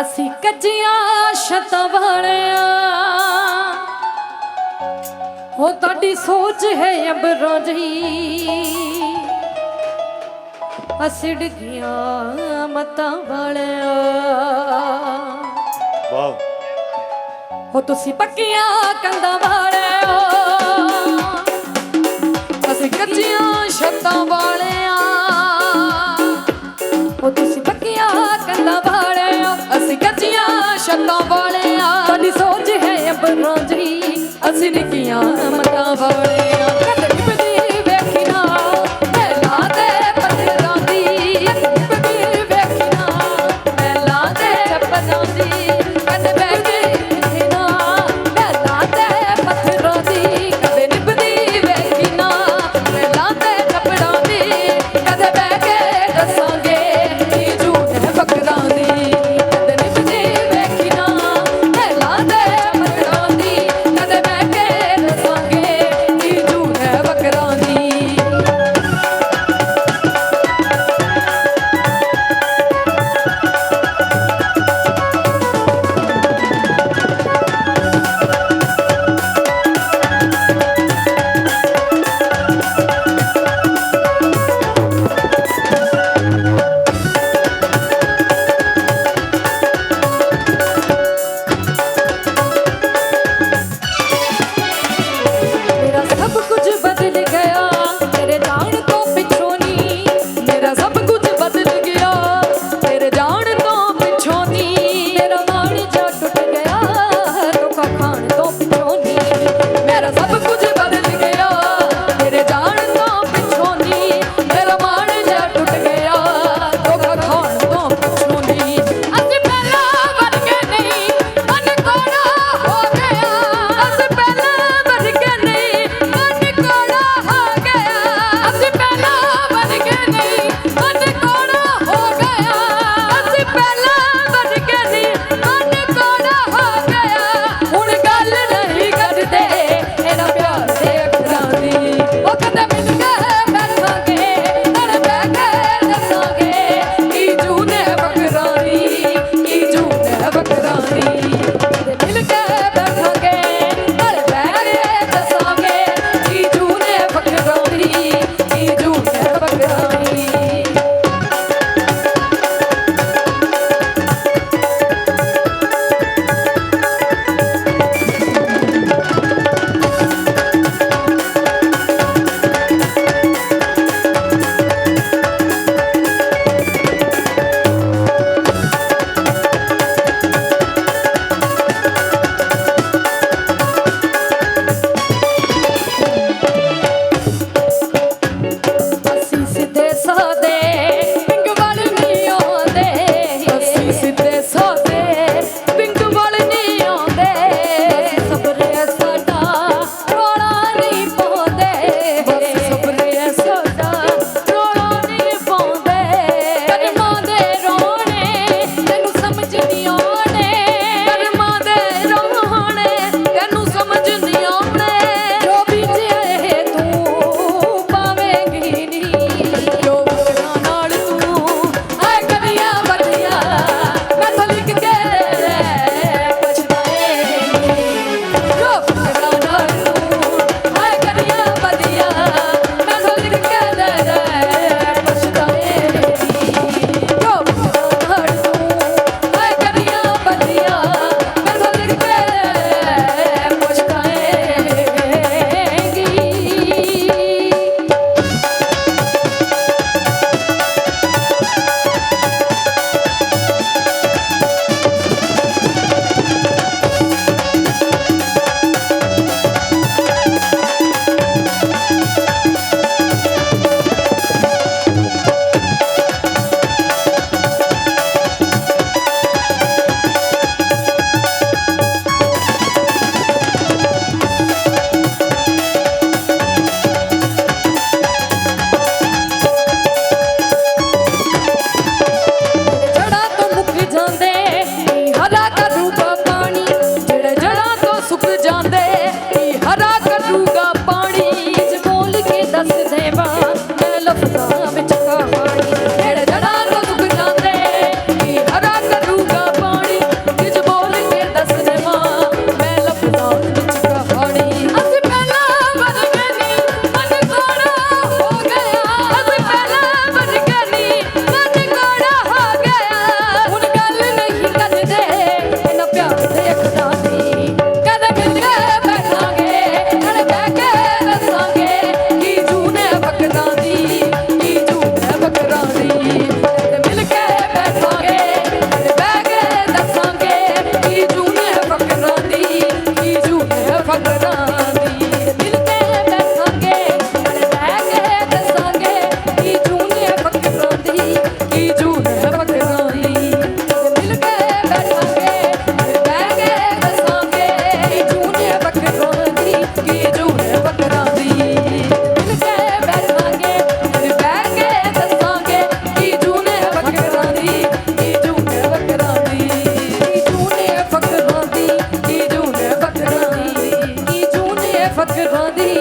ਅਸੀਂ ਕੱਜੀਆਂ ਸ਼ਤਵਣਿਆ ਹੋ ਤੁਹਾਡੀ ਸੋਚ ਹੈ ਅੰਬਰੋਂ ਜਹੀ। ਅਸੀਂ ਡਿੱਗੀਆਂ ਮਤਾਂ ਵਾਲਿਆ। ਵਾਹ ਹੋ ਤੁਸੀਂ ਪੱਕੀਆਂ ਕੰਧਾਂ ਵਾਲਿਓ ਅਸੀਂ ਕੱਚੀਆਂ ਛੱਤਾਂ ਵਾਲਿਓ Niquinha, ama cavaleiro. फकवादी